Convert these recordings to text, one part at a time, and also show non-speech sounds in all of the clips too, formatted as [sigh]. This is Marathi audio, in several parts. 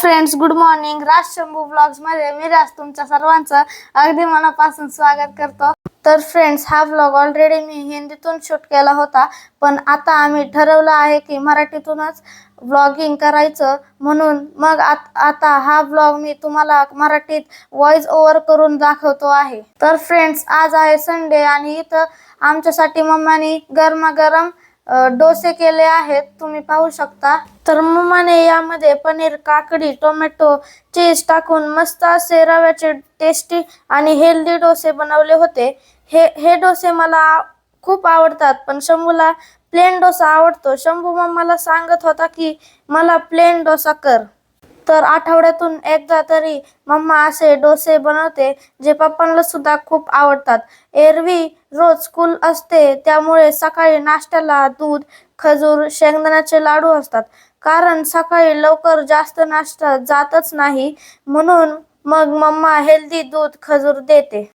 Friends good morning Raj Shambhu ब्लॉग्समध्ये मी राज तुमच्या सर्वांचं अगदी मनापासून स्वागत करतो. तर फ्रेंड्स हा ब्लॉग ऑलरेडी मी हिंदीतून शूट केला होता पण आता आम्ही ठरवलं आहे की मराठीतूनच ब्लॉगिंग करायचं म्हणून मग आत- आता हा ब्लॉग मी तुम्हाला मराठीत व्हॉइस ओव्हर करून दाखवतो आहे. तर फ्रेंड्स आज आहे संडे आणि इथं आमच्यासाठी मम्मानी गरमागरम डोसे केले आहेत तुम्ही पाहू शकता. तर मम्माने यामध्ये पनीर काकडी टोमॅटो चीज टाकून मस्त असे रव्याचे टेस्टी आणि हेल्दी डोसे बनवले होते. हे हे डोसे मला आ- खूप आवडतात पण शंभूला प्लेन डोसा आवडतो. शंभू मम्माला सांगत होता की मला प्लेन डोसा कर. तर आठवड्यातून एकदा तरी मम्मा असे डोसे बनवते जे पप्पांना सुद्धा खूप आवडतात. एरवी रोज स्कूल असते त्यामुळे सकाळी नाश्त्याला दूध खजूर शेंगदाण्याचे लाडू असतात. कारण सकाळी लवकर जास्त नाश्ता जातच नाही म्हणून मग मम्मा हेल्दी दूध खजूर देते.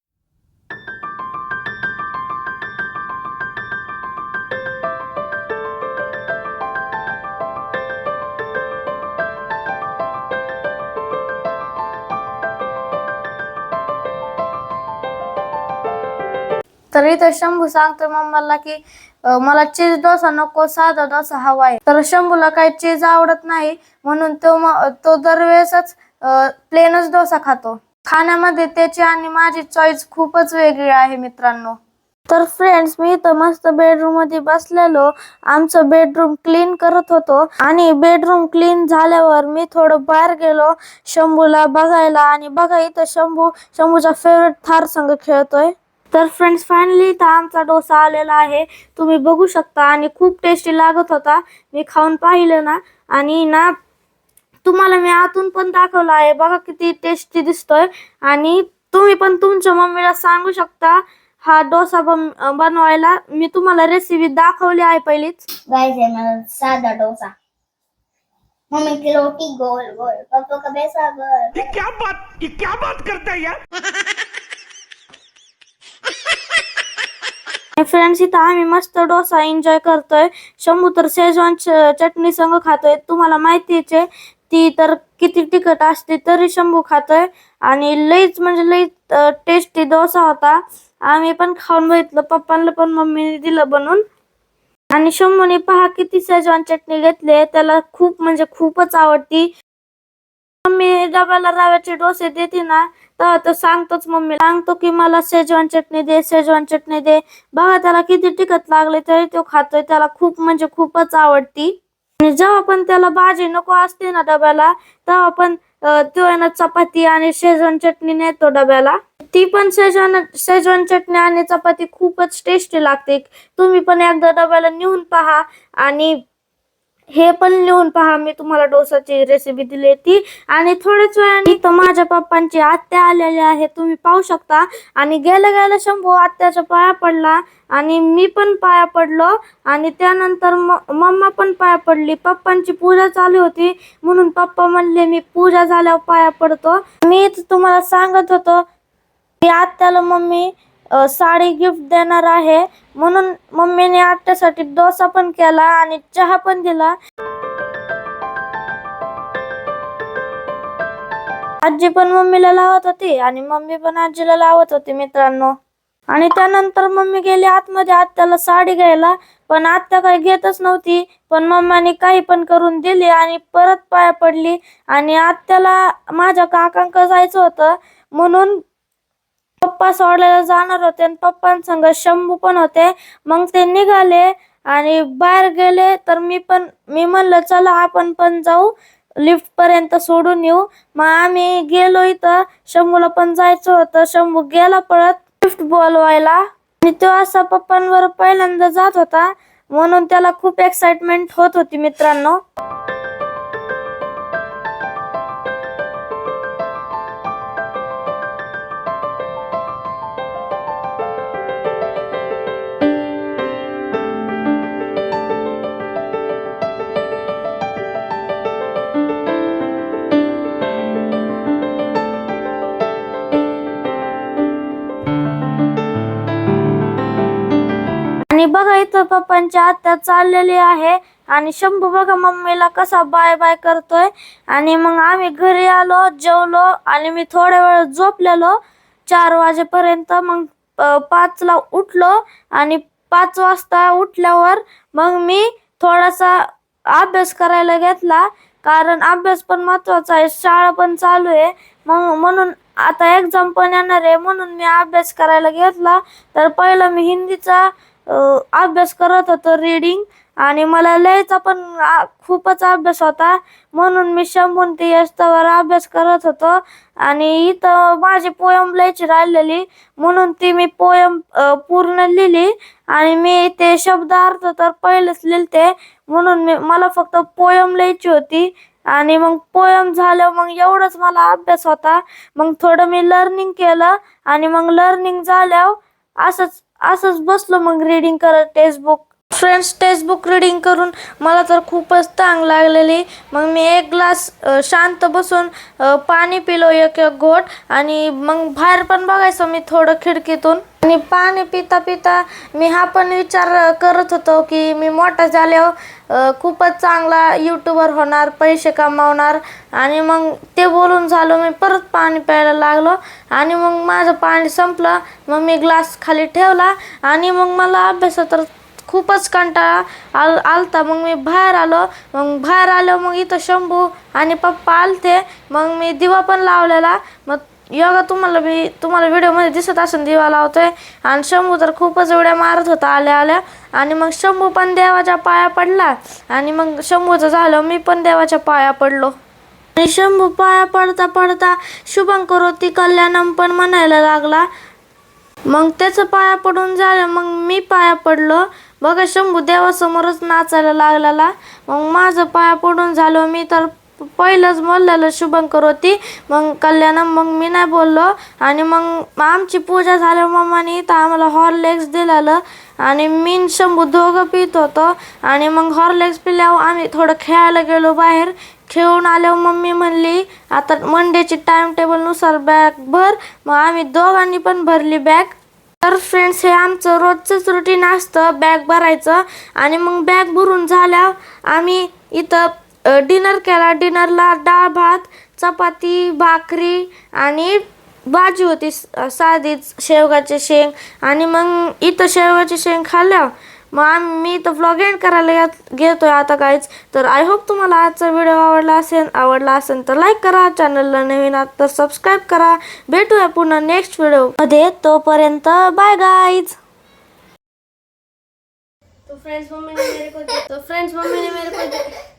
तर इथं शंभू सांगतो मम्माला की मला चीज डोसा नको साधा डोसा हवा आहे. तर शंभूला काही चीज आवडत नाही म्हणून तो तो दरवेळेसच प्लेनच डोसा खातो. खाण्यामध्ये त्याची आणि माझी चॉईस खूपच वेगळी आहे मित्रांनो. तर फ्रेंड्स मी इथं मस्त बेडरूममध्ये बसलेलो. आमचं बेडरूम क्लीन करत होतो. आणि बेडरूम क्लीन झाल्यावर मी थोडं बाहेर गेलो शंभूला बघायला. आणि बघा इथं शंभू शंभूचा फेवरेट थार संघ खेळतोय. तर फ्रेंड्स फायनली इथं आमचा डोसा आलेला आहे. तुम्ही बघू शकता आणि खूप टेस्टी लागत होता. मी खाऊन पाहिलं ना. आणि ना तुम्हाला मी आतून पण दाखवलं आहे. बघा किती टेस्टी दिसतोय. आणि तुम्ही पण तुमच्या मम्मीला सांगू शकता हा डोसा बन बनवायला मी तुम्हाला रेसिपी दाखवली आहे पहिलीच. गाइस है मेरा सादा डोसा. मम्मी की रोटी गोल गोल. पापा का पैसा गोल ये क्या बात ये क्या बात करता है यार? [laughs] फ्रेंड्स इथं आम्ही मस्त डोसा एन्जॉय करतोय. शंभू तर शेजवान चटणी संग खातोय. तुम्हाला माहितीच आहे ती तर किती तिखट असते तरी शंभू खातोय. आणि लईच म्हणजे लई टेस्टी डोसा होता. आम्ही पण खाऊन बघितलं पप्पांना पण मम्मीने दिलं बनवून. आणि शंभूने पहा किती शेजवान चटणी घेतली त्याला खूप म्हणजे खूपच आवडती. मम्मी डब्याला रव्याचे डोसे देते ना तर तो सांगतोच मम्मी सांगतो की मला शेजवान चटणी दे शेजवान चटणी दे. बघा त्याला किती टिकत लागले तरी तो खातोय त्याला खूप म्हणजे खूपच आवडती. आणि जेव्हा पण त्याला भाजी नको असते ना डब्याला तेव्हा पण तो आहे ना चपाती आणि शेजवान चटणी नेतो डब्याला. ती पण शेजवान शेजवान चटणी आणि चपाती खूपच टेस्टी लागते. तुम्ही पण एकदा डब्याला नेऊन पहा आणि हे पण लिहून पहा मी तुम्हाला डोसाची रेसिपी दिली ती आणि थोड्याच वेळाने इथं माझ्या पप्पांची आत्या आलेली आहे तुम्ही पाहू शकता. आणि गेल्या गेल्या शंभू आत्याच्या पाया पडला आणि मी पण पाया पडलो. आणि त्यानंतर म- मम्मा पण पाया पडली. पप्पांची पूजा चालू होती. म्हणून पप्पा म्हणले मी पूजा झाल्यावर पाया पडतो. मीच तुम्हाला सांगत होतो की आत्याला मम्मी साडी गिफ्ट देणार आहे. म्हणून मम्मीने आत्यासाठी डोसा पण केला आणि चहा पण दिला. आजी पण मम्मीला लावत होती आणि मम्मी पण आजीला लावत होती मित्रांनो. आणि त्यानंतर मम्मी गेली आतमध्ये आत्याला साडी घ्यायला. पण आत्या काही घेतच नव्हती. पण मम्माने काही पण करून दिली आणि परत पाया पडली. आणि आत्याला माझ्या काकांक जायचं होतं. म्हणून पप्पा सोडलेला जाणार होते आणि पप्पांसंग शंभू पण होते. मग ते निघाले आणि बाहेर गेले. तर मी पण मी म्हणलं चला आपण पण जाऊ. लिफ्ट पर्यंत सोडून येऊ. मग आम्ही गेलो इथं. शंभूला पण जायचं होतं. शंभू गेला पळत लिफ्ट बोलवायला. आणि तो असा पप्पांवर पहिल्यांदा जात होता. म्हणून त्याला खूप एक्साइटमेंट होत होती मित्रांनो. आणि बघा इथं पप्पांची आत्या चाललेली आहे. आणि शंभू बघा मम्मीला कसा बाय बाय करतोय. आणि मग आम्ही घरी आलो जेवलो आणि मी थोड्या वेळ झोपलेलो. चार वाजेपर्यंत मग पाचला उठलो. आणि पाच वाजता उठल्यावर मग मी थोडासा अभ्यास करायला घेतला. कारण अभ्यास पण महत्त्वाचा आहे शाळा पण चालू आहे. मग म्हणून आता एक्झाम पण येणार आहे म्हणून मी अभ्यास करायला घेतला. तर पहिलं मी हिंदीचा अभ्यास करत होतो रीडिंग आणि मला लयचा पण खूपच अभ्यास होता. म्हणून मी शंभून ती यस्तवर अभ्यास करत होतो. आणि इथं माझी पोयम लिहायची राहिलेली. म्हणून ती मी पोयम पूर्ण लिहिली. आणि मी ते शब्दार्थ तर पहिलेच लिहिते म्हणून मी मला फक्त पोयम लिहायची होती. आणि मग पोयम झालं मग एवढंच मला अभ्यास होता. मग थोडं मी लर्निंग केलं. आणि मग लर्निंग झाल्यावर असंच असंच बसलो मग रीडिंग करत टेक्स्टबुक फ्रेंड्स टेक्स्टबुक रीडिंग करून मला तर खूपच तांग लागलेली. मग मी एक ग्लास शांत बसून पाणी पिलो एक एक घोट. आणि मग बाहेर पण बघायचं मी थोडं खिडकीतून. आणि पाणी पिता पिता मी हा पण विचार करत होतो की मी मोठा झाल्यावर खूपच चांगला यूट्यूबर होणार पैसे कमावणार. आणि मग ते बोलून झालो मी परत पाणी प्यायला लागलो. आणि मग माझं पाणी संपलं. मग मी ग्लास खाली ठेवला. आणि मग मला अभ्यासात तर खूपच कंटाळा आल आलता. मग मी बाहेर आलो. मग बाहेर आलो मग इथं शंभू आणि पप्पा आलते. मग मी दिवा पण लावलेला. मग योगा तुम्हाला बी तुम्हाला व्हिडिओमध्ये दिसत असेल दिवा लावतोय. आणि शंभू तर खूपच उड्या मारत होता आल्या आल्या. आणि मग शंभू पण देवाच्या पाया पडला. आणि मग शंभूचं झालं मी पण देवाच्या पाया पडलो. आणि शंभू पाया पडता पडता शुभंकर होती कल्याणम पण म्हणायला लागला. मग त्याचं पाया पडून झालं मग मी पाया पडलो. बघा शंभू देवासमोरच नाचायला लागलेला. मग माझं पाया पडून झालं मी तर पहिलंच बोललेलं शुभंकर होती. मग कल्याण मग मी नाही बोललो. आणि मग आमची पूजा झाल्यावर मम्माने तर आम्हाला हॉर्लेक्स दिलेलं. आणि मी शंभू दोघं पित होतो. आणि मग हॉर्लेक्स पिल्यावर आम्ही थोडं खेळायला गेलो बाहेर. खेळून आल्यावर मम्मी म्हणली आता मंडेची टाइम टेबलनुसार बॅग भर. मग आम्ही दोघांनी पण भरली बॅग तर फ्रेंड्स हे आमचं रोजचंच रुटीन असतं बॅग भरायचं. आणि मग बॅग भरून झाल्यावर आम्ही इथं डिनर केला. डिनरला डाळ भात चपाती भाकरी आणि भाजी होती. साधीच शेवगाचे शेंग आणि मग इथं शेवगाचे शेंग खाल्ल्या मग आम्ही मी इथं व्लॉग एंड करायला घेत घेतोय आता काहीच तर आय होप तुम्हाला आजचा व्हिडिओ आवडला असेल. आवडला असेल तर लाईक करा. चॅनलला नवीन आहात तर सबस्क्राईब करा. भेटूया पुन्हा नेक्स्ट व्हिडिओमध्ये तोपर्यंत बाय गाईज तो फ्रेंड्स मम्मी ने मेरे को तो फ्रेंड्स मम्मी ने मेरे को